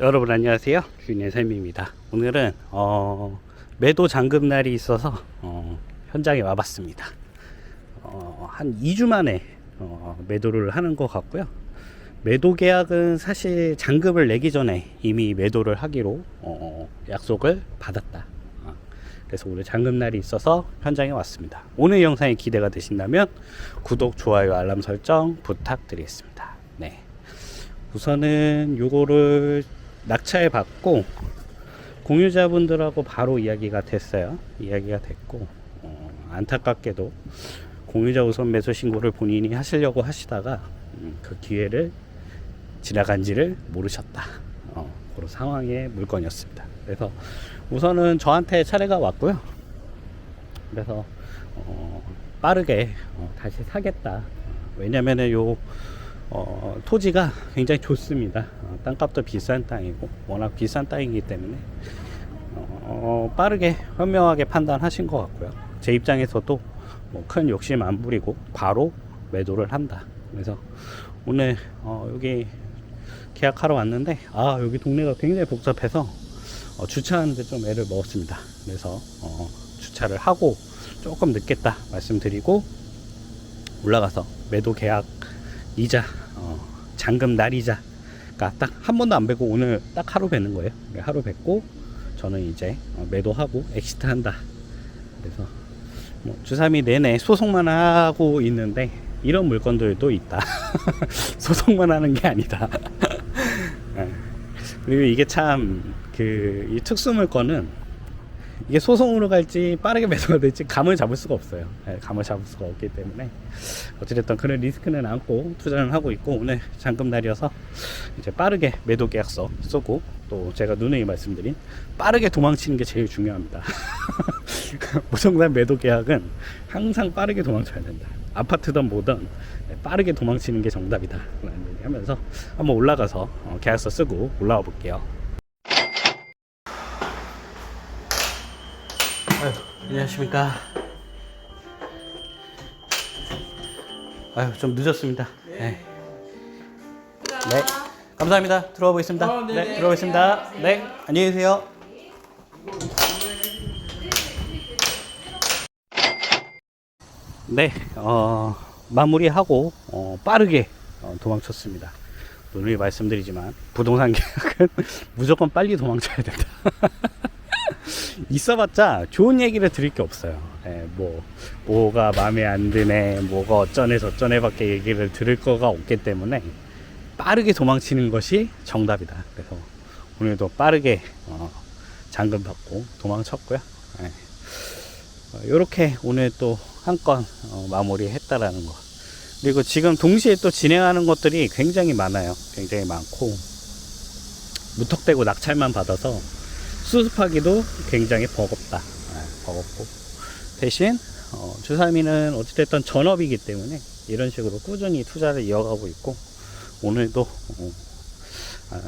여러분 안녕하세요. 주인의 삶입니다. 오늘은 어, 매도 잔금 날이 있어서 어, 현장에 와봤습니다. 어, 한 2주 만에 어, 매도를 하는 것 같고요. 매도 계약은 사실 잔금을 내기 전에 이미 매도를 하기로 어, 약속을 받았다. 어, 그래서 오늘 잔금 날이 있어서 현장에 왔습니다. 오늘 영상이 기대가 되신다면 구독 좋아요 알람 설정 부탁드리겠습니다. 네. 우선은 요거를 낙찰 받고 공유자분들하고 바로 이야기가 됐어요. 이야기가 됐고 어, 안타깝게도 공유자 우선 매수 신고를 본인이 하시려고 하시다가 음, 그 기회를 지나간지를 모르셨다. 어, 그런 상황의 물건이었습니다. 그래서 우선은 저한테 차례가 왔고요. 그래서 어, 빠르게 어, 다시 사겠다. 왜냐면은 요 어, 토지가 굉장히 좋습니다. 어, 땅값도 비싼 땅이고 워낙 비싼 땅이기 때문에 어, 빠르게 현명하게 판단하신 것 같고요. 제 입장에서도 뭐 큰 욕심 안 부리고 바로 매도를 한다. 그래서 오늘 어, 여기 계약하러 왔는데 아 여기 동네가 굉장히 복잡해서 어, 주차하는데 좀 애를 먹었습니다. 그래서 어, 주차를 하고 조금 늦겠다 말씀드리고 올라가서 매도 계약 이자 어, 잔금 날 이자가 딱한 번도 안 뵙고 오늘 딱 하루 뵙는 거예요. 네, 하루 뵙고 저는 이제 어, 매도하고 엑시트 한다. 그래서 뭐 주삼이 내내 소송만 하고 있는데 이런 물건들도 있다. 소송만 하는 게 아니다. 예. 그리고 이게 참 그 이 특수 물건은 이게 소송으로 갈지 빠르게 매도가 될지 감을 잡을 수가 없어요. 예, 감을 잡을 수가 없기 때문에 어찌됐든 그런 리스크는 안고 투자를 하고 있고 오늘 잔금 날이어서 이제 빠르게 매도 계약서 쓰고 또 제가 누누이 말씀드린 빠르게 도망치는 게 제일 중요합니다. 무정산 매도 계약은 항상 빠르게 도망쳐야 된다. 아파트든 뭐든 빠르게 도망치는 게 정답이다. 라는 얘기 하면서 한번 올라가서 어, 계약서 쓰고 올라와 볼게요. 아유, 안녕하십니까. 아유, 좀 늦었습니다. 네. 네. 감사합니다. 들어가 보겠습니다. 어, 네네. 네, 들어가겠습니다. 네, 안녕히 계세요. 네, 어, 마무리하고 어, 빠르게 어, 도망쳤습니다. 오늘 말씀드리지만 부동산 계약은 무조건 빨리 도망쳐야 된다. 있어봤자 좋은 얘기를 드릴 게 없어요. 예, 뭐 뭐가 마음에 안 드네, 뭐가 어쩌네 저쩌네밖에 얘기를 들을 거가 없기 때문에 빠르게 도망치는 것이 정답이다. 그래서 오늘도 빠르게 어, 잔금 받고 도망쳤고요. 이렇게 오늘 또 한건 어, 마무리했다라는 거. 그리고 지금 동시에 또 진행하는 것들이 굉장히 많아요. 굉장히 많고 무턱대고 낙찰만 받아서 수습하기도 굉장히 버겁다. 예, 버겁고 대신 어, 주사미는 어찌됐든 전업이기 때문에 이런 식으로 꾸준히 투자를 이어가고 있고 오늘도 어, 아,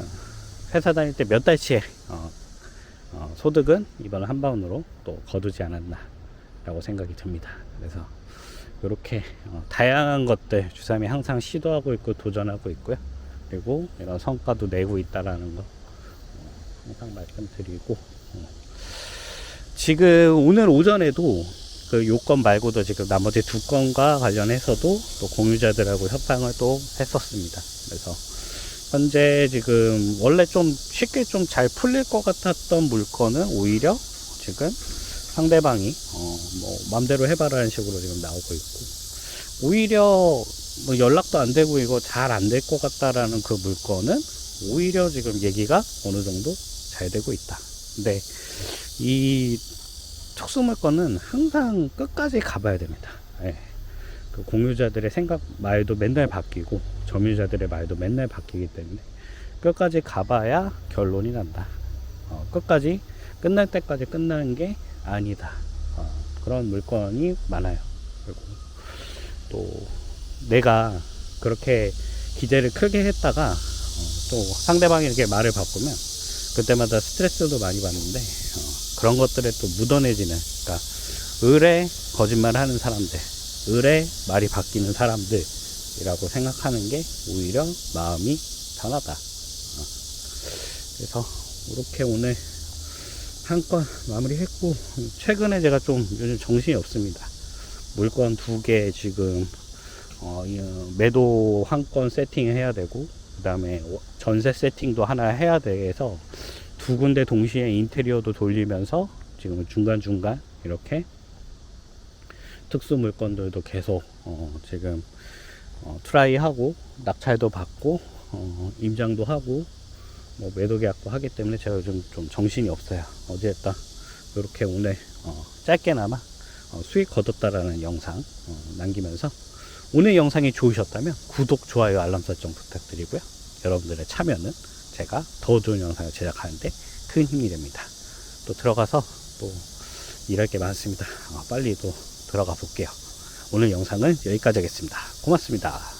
회사 다닐 때 몇 달치의 어, 어, 소득은 이번 한 바운으로 또 거두지 않았나라고 생각이 듭니다. 그래서 이렇게 어, 다양한 것들 주삼이 항상 시도하고 있고 도전하고 있고요. 그리고 이런 성과도 내고 있다라는 거 어, 항상 말씀드리고 어, 지금 오늘 오전에도 그 요건 말고도 지금 나머지 두 건과 관련해서도 또 공유자들하고 협상을 또 했었습니다. 그래서 현재 지금 원래 좀 쉽게 좀 잘 풀릴 것 같았던 물건은 오히려 지금 상대방이 어 뭐 맘대로 해봐라는 식으로 지금 나오고 있고 오히려 뭐 연락도 안 되고 이거 잘 안 될 것 같다라는 그 물건은 오히려 지금 얘기가 어느 정도 잘 되고 있다. 근데 이 촉수 물건은 항상 끝까지 가봐야 됩니다. 예. 그 공유자들의 생각 말도 맨날 바뀌고 점유자들의 말도 맨날 바뀌기 때문에 끝까지 가봐야 결론이 난다. 어, 끝까지 끝날 때까지 끝나는 게 아니다. 어, 그런 물건이 많아요. 그리고 또 내가 그렇게 기재를 크게 했다가 어, 또 상대방이 이렇게 말을 바꾸면 그때마다 스트레스도 많이 받는데 어, 그런 것들에 또 묻어내지는 그러니까 을에 거짓말하는 사람들, 을에 말이 바뀌는 사람들이라고 생각하는 게 오히려 마음이 편하다. 어. 그래서 이렇게 오늘 한 건 마무리했고 최근에 제가 좀 요즘 정신이 없습니다. 물건 두 개 지금 어, 매도 한 건 세팅해야 되고 그 다음에 전세 세팅도 하나 해야 돼서 두 군데 동시에 인테리어도 돌리면서 지금 중간중간 이렇게 특수 물건들도 계속 어, 지금 어, 트라이하고 낙찰도 받고 어, 임장도 하고 뭐 매도 계약도 하기 때문에 제가 요즘 좀 정신이 없어요. 어제였다 이렇게 오늘 어, 짧게나마 어, 수익 거뒀다라는 영상 어, 남기면서 오늘 영상이 좋으셨다면 구독, 좋아요, 알람 설정 부탁드리고요. 여러분들의 참여는 제가 더 좋은 영상을 제작하는데 큰 힘이 됩니다. 또 들어가서 또 일할 게 많습니다. 어, 빨리 또 들어가 볼게요. 오늘 영상은 여기까지 하겠습니다. 고맙습니다.